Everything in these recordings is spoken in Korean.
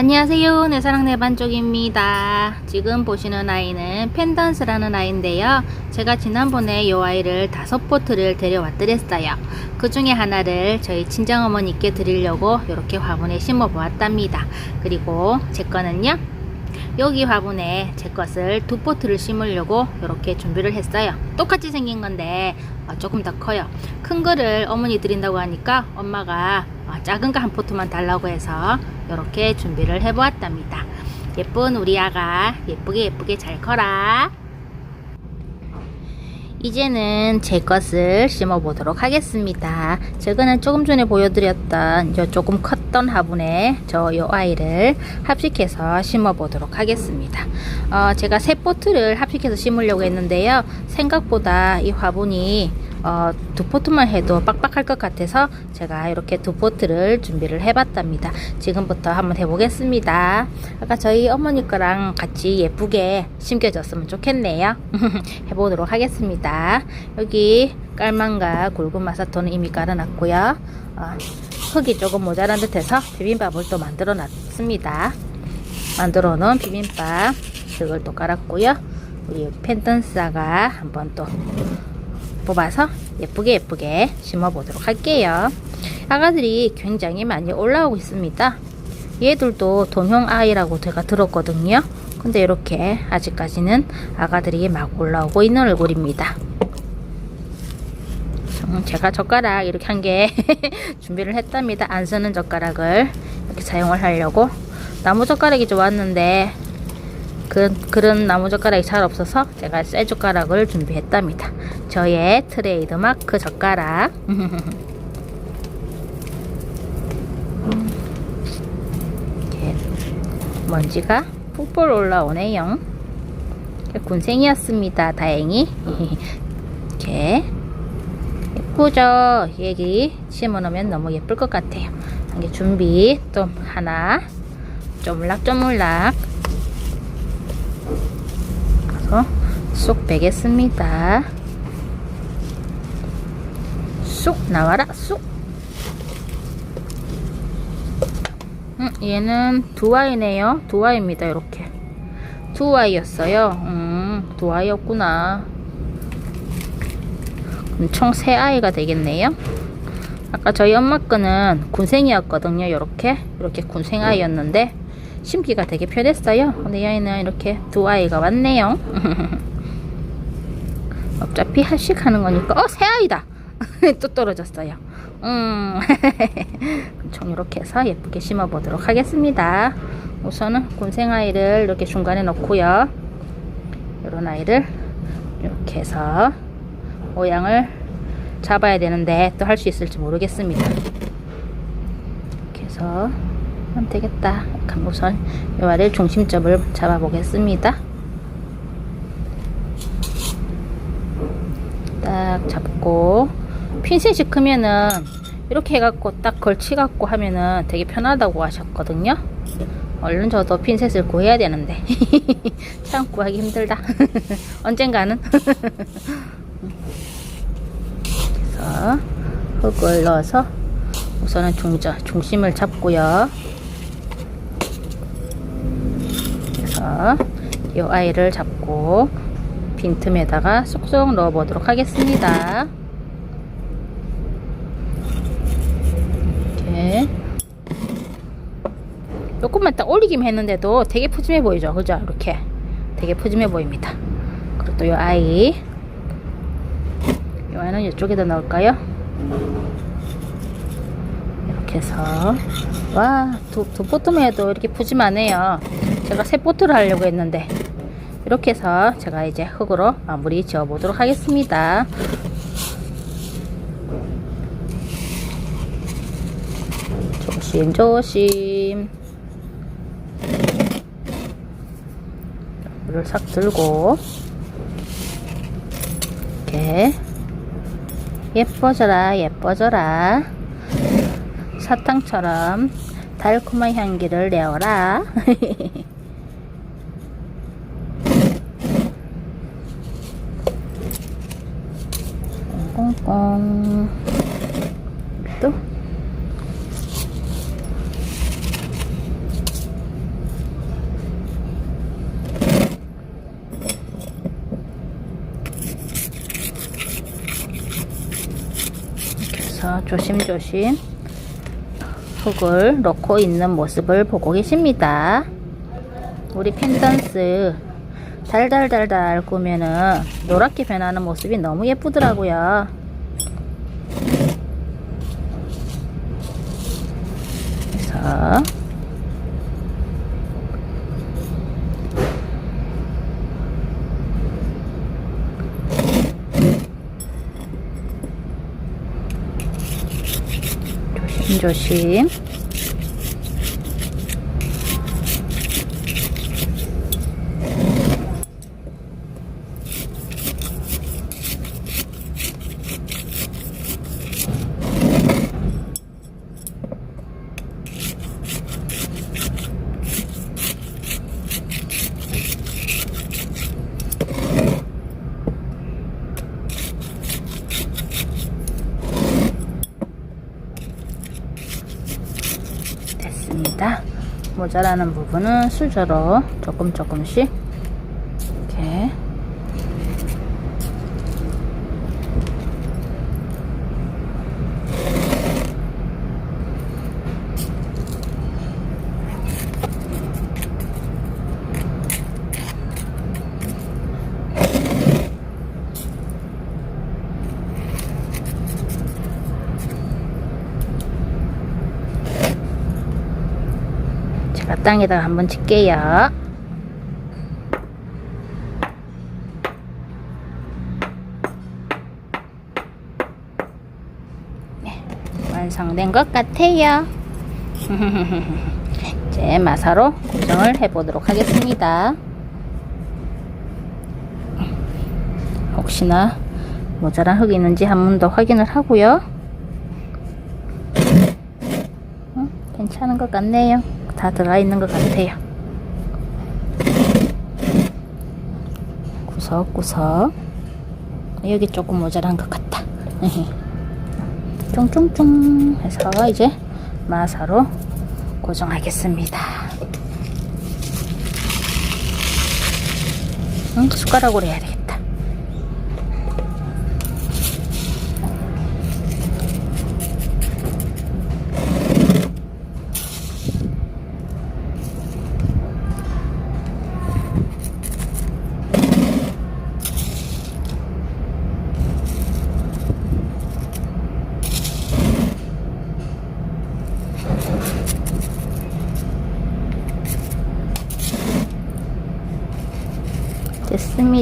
안녕하세요. 내 사랑 내 반쪽입니다. 지금 보시는 아이는 펜던스라는 아이인데요. 제가 지난번에 이 아이를 다섯 포트를 데려왔더랬어요. 그 중에 하나를 저희 친정어머니께 드리려고 이렇게 화분에 심어 보았답니다. 그리고 제 거는요. 여기 화분에 제 것을 두 포트를 심으려고 이렇게 준비를 했어요. 똑같이 생긴 건데 어, 조금 더 커요. 큰 거를 어머니 드린다고 하니까 엄마가 어, 작은 거 한 포트만 달라고 해서 이렇게 준비를 해보았답니다. 예쁜 우리 아가 예쁘게 예쁘게 잘 커라. 이제는 제 것을 심어 보도록 하겠습니다. 저거는 조금 전에 보여드렸던 저 조금 컸던 화분에 저 요 아이를 합식해서 심어 보도록 하겠습니다. 어, 제가 세 포트를 합식해서 심으려고 했는데요. 생각보다 이 화분이 어, 두 포트만 해도 빡빡할 것 같아서 제가 이렇게 두 포트를 준비를 해봤답니다. 지금부터 한번 해보겠습니다. 아까 저희 어머니 거랑 같이 예쁘게 심겨졌으면 좋겠네요. 해보도록 하겠습니다. 여기 깔망과 굵은 마사토는 이미 깔아놨고요. 어, 흙이 조금 모자란 듯해서 비빔밥을 또 만들어 놨습니다. 만들어 놓은 비빔밥 흙을 또 깔았고요. 우리 펜던스가 한번 또 뽑아서 예쁘게 예쁘게 심어 보도록 할게요. 아가들이 굉장히 많이 올라오고 있습니다. 얘들도 동형 아이라고 제가 들었거든요. 근데 이렇게 아직까지는 아가들이 막 올라오고 있는 얼굴입니다. 음, 제가 젓가락 이렇게 한 개 준비를 했답니다. 안 쓰는 젓가락을 이렇게 사용을 하려고 나무 젓가락이 좋았는데 그, 그런 나무 젓가락이 잘 없어서 제가 쇠 젓가락을 준비했답니다. 저의 트레이드 마크 젓가락. 이렇게 먼지가 푹불 올라오네요. 군생이었습니다. 다행히. 이렇게 예쁘죠? 여기 심어놓으면 너무 예쁠 것 같아요. 이게 준비 좀 하나 쪼물락쪼물락 가서 쏙 빼겠습니다. 쏙 나와라 쏙. 음, 얘는 두 아이네요. 두 아이입니다. 이렇게 두 아이였어요. 음, 두 아이였구나. 총 세 아이가 되겠네요. 아까 저희 엄마 거는 군생이었거든요. 이렇게 이렇게 군생 아이였는데 심기가 되게 편했어요. 근데 얘는 이렇게 두 아이가 왔네요. 어차피 한씩 하는 거니까 어 새 아이다. 또 떨어졌어요. 음, 총 이렇게 해서 예쁘게 심어 보도록 하겠습니다. 우선은 군생 아이를 이렇게 중간에 놓고요. 이런 아이를 이렇게 해서 모양을 잡아야 되는데 또 할 수 있을지 모르겠습니다. 이렇게 해서 하면 되겠다. 그럼 우선 이 아이를 중심점을 잡아 보겠습니다. 딱 잡고 핀셋이 크면은 이렇게 해갖고 딱 걸치갖고 하면은 되게 편하다고 하셨거든요. 얼른 저도 핀셋을 구해야 되는데 참 구하기 힘들다. 언젠가는 그래서 흙을 넣어서 우선은 중저, 중심을 잡고요. 그래서 이 아이를 잡고 빈틈에다가 쏙쏙 넣어 보도록 하겠습니다. 이렇게 조금만 딱 올리기만 했는데도 되게 푸짐해 보이죠? 그죠? 이렇게 되게 푸짐해 보입니다. 그리고 또 이 아이 이 아이는 이쪽에다 넣을까요? 이렇게 해서 와, 포트만 해도 이렇게 푸짐하네요. 제가 세 포트를 하려고 했는데 이렇게 해서 제가 이제 흙으로 마무리 지어 보도록 하겠습니다. 조심 조심. 물을 싹 들고 이렇게 예뻐져라 예뻐져라. 사탕처럼 달콤한 향기를 내어라 어, 또? 조심조심 흙을 넣고 있는 모습을 보고 계십니다. 우리 펜던스 달달달달 꾸면은 노랗게 변하는 모습이 너무 예쁘더라고요. 그래서 조심조심 됐습니다. 모자라는 부분은 수저로 조금 조금씩 이렇게 제가 땅에다가 한번 칠게요. 네, 완성된 것 같아요. 이제 마사로 고정을 해보도록 하겠습니다. 혹시나 모자란 흙이 있는지 한 번 더 확인을 하고요. 음, 괜찮은 것 같네요. 다 들어가 있는 것 같아요. 구석구석. 여기 조금 모자란 것 같다. 쫑쫑쫑 해서 이제 마사로 고정하겠습니다. 응, 숟가락으로 해야 되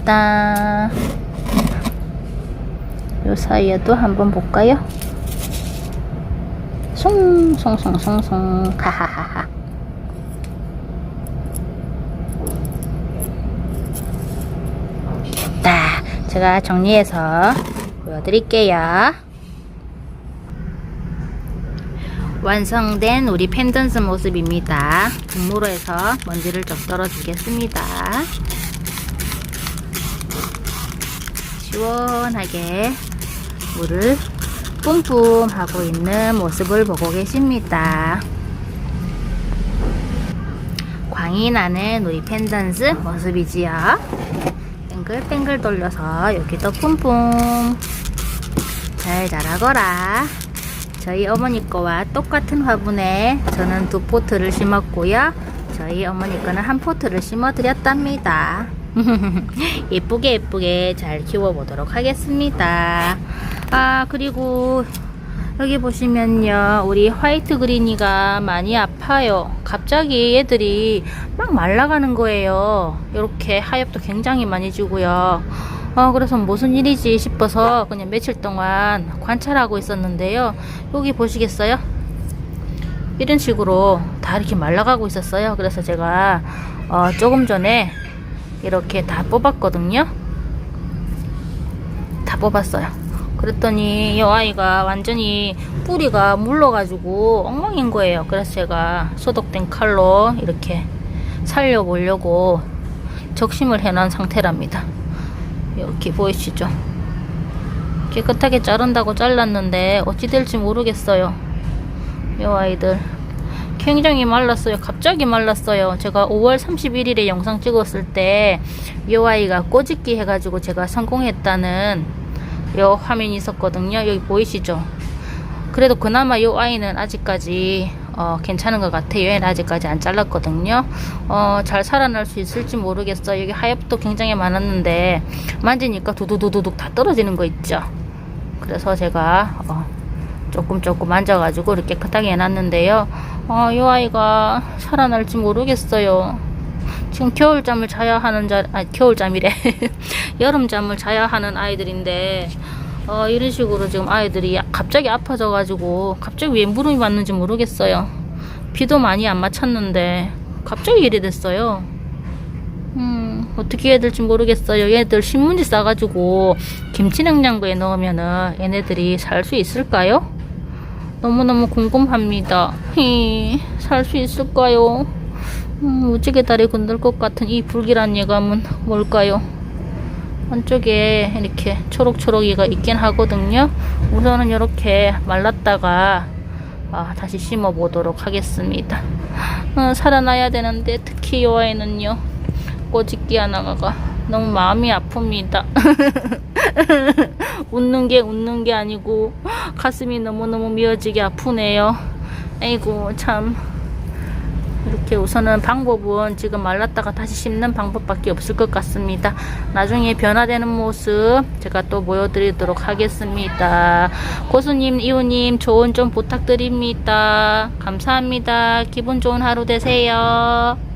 됐습니다. 요 사이에도 한번 볼까요? 송송송송송 하하하하 됐다. 제가 정리해서 보여드릴게요. 완성된 우리 펜던스 모습입니다. 해서 먼지를 좀 떨어주겠습니다. 시원하게 물을 뿜뿜 하고 있는 모습을 보고 계십니다. 광이 나는 우리 펜던스 모습이지요. 뱅글뱅글 돌려서 여기도 뿜뿜 잘 자라거라. 저희 어머니 거와 똑같은 화분에 저는 두 포트를 심었고요. 저희 어머니 거는 한 포트를 심어 드렸답니다. 예쁘게 예쁘게 잘 키워보도록 하겠습니다. 아, 그리고 여기 보시면요. 우리 화이트 그린이가 많이 아파요. 갑자기 얘들이 막 말라가는 거예요. 이렇게 하엽도 굉장히 많이 주고요. 어, 그래서 무슨 일이지 싶어서 그냥 며칠 동안 관찰하고 있었는데요. 여기 보시겠어요? 이런 식으로 다 이렇게 말라가고 있었어요. 그래서 제가 어, 조금 전에 이렇게 다 뽑았거든요. 다 뽑았어요. 그랬더니 이 아이가 완전히 뿌리가 물러가지고 엉망인 거예요. 그래서 제가 소독된 칼로 이렇게 살려보려고 적심을 해놓은 상태랍니다. 이렇게 보이시죠? 깨끗하게 자른다고 잘랐는데 어찌 될지 모르겠어요. 이 아이들 굉장히 말랐어요. 갑자기 말랐어요. 제가 5월 31일에 영상 찍었을 때 이 아이가 꼬집기 해가지고 제가 성공했다는 요 화면이 있었거든요. 여기 보이시죠? 그래도 그나마 이 아이는 아직까지 어, 괜찮은 것 같아요. 얘는 아직까지 안 잘랐거든요. 어, 잘 살아날 수 있을지 모르겠어요. 여기 하엽도 굉장히 많았는데 만지니까 두두두두둑 다 떨어지는 거 있죠. 그래서 제가 어, 조금 조금 만져가지고 이렇게 깨끗하게 해놨는데요. 어, 이 아이가 살아날지 모르겠어요. 지금 겨울잠을 자야 하는 자, 아 겨울잠이래. 여름잠을 자야 하는 아이들인데, 어, 이런 식으로 지금 아이들이 갑자기 아파져가지고, 갑자기 왜 무름이 맞는지 모르겠어요. 비도 많이 안 맞췄는데, 갑자기 이래 됐어요. 음, 어떻게 해야 될지 모르겠어요. 얘들 신문지 싸가지고, 김치 냉장고에 넣으면은 얘네들이 살 수 있을까요? 너무너무 궁금합니다. 히, 살수 있을까요? 음, 우지개 다리 건들 것 같은 이 불길한 예감은 뭘까요? 한쪽에 이렇게 초록초록이가 있긴 하거든요. 우선은 이렇게 말랐다가 아, 다시 심어 보도록 하겠습니다. 어, 살아나야 되는데 특히 이 아이는요. 꼬집기 하나가 너무 마음이 아픕니다. 웃는 게 웃는 게 아니고 가슴이 너무너무 미어지게 아프네요. 아이고 참 이렇게 우선은 방법은 지금 말랐다가 다시 심는 방법밖에 없을 것 같습니다. 나중에 변화되는 모습 제가 또 보여드리도록 하겠습니다. 고수님, 이우님 조언 좀 부탁드립니다. 감사합니다. 기분 좋은 하루 되세요.